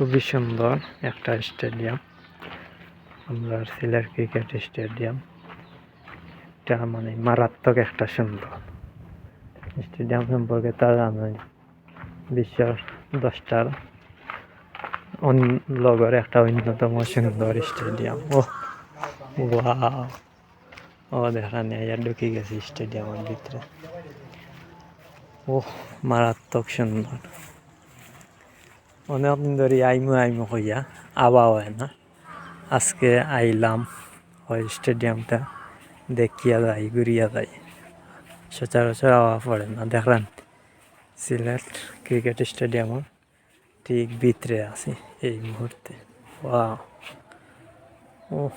খুবই সুন্দর একটা স্টেডিয়াম। আমরা সিলেট ক্রিকেট স্টেডিয়াম। এটা মানে মারাত্মক একটা সুন্দর স্টেডিয়াম সম্পর্কে তার জানেন বিশ্বের দশটার লগর একটা অন্যতম সুন্দর স্টেডিয়াম। ও ও, দেখা নেই, আর ঢুকে গেছি স্টেডিয়ামের ভিতরে। ও মারাত্মক সুন্দর। অনেকদিন ধরে আইমু আইমু হইয়া আবা হয় না। আজকে আইলাম ওই স্টেডিয়ামটা, দেখিয়া যাই, ঘুরিয়া যাই। সচরাচর আওয়া পড়ে না। দেখলেন সিলেট ক্রিকেট স্টেডিয়ামের ঠিক ভিতরে আছি এই মুহূর্তে। ওয়াও। ও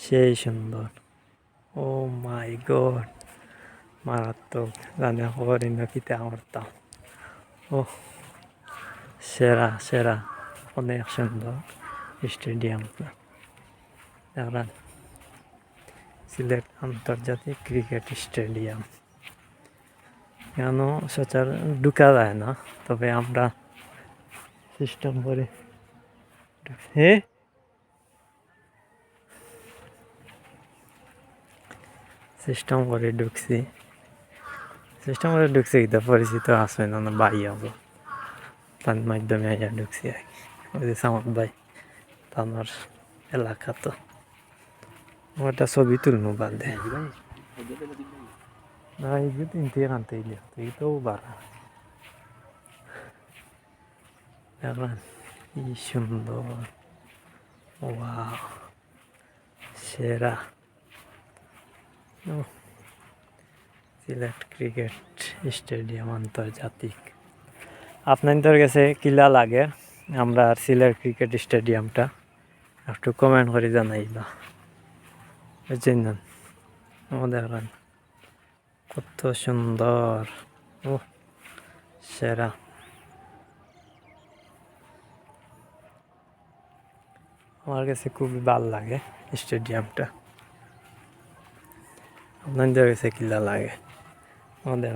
সেই সুন্দর। ও মাই গড, মারাত্মক। জানে খবর ইন্দিতে আমরতাম ও সেরা সেরা অনেক সুন্দর স্টেডিয়ামটা দেখলেন সিলেট আন্তর্জাতিক ক্রিকেট স্টেডিয়াম কেন সচার ঢুকা যায় না তবে আমরা সিস্টেম করে হে সিস্টেম করে ঢুকছি সিস্টেম করে ঢুকছি এটা পরিচিত আসবে না বাই হব তার মাধ্যমে আইয়া ঢুকছি আর কি ওই যে সামত ভাই তা আমার এলাকা তো আমার একটা ছবি তুলবো বাদে না এই যে তিন থেকে আনতে ইলে তুই তো বাড়া দেখলেন কি সুন্দর ওয়াও সেরা ও, সিলেট ক্রিকেট স্টেডিয়াম আন্তর্জাতিক আপনাদের কাছে কিলা লাগে? আমরা আর সিলের ক্রিকেট স্টেডিয়ামটা একটু কমেন্ট করে জানাইবা বুঝছেন আমাদের কত সুন্দর। ও সেরা। আমার কাছে খুবই ভালো লাগে স্টেডিয়ামটা আপনাদের কাছে কিলা লাগে? আমাদের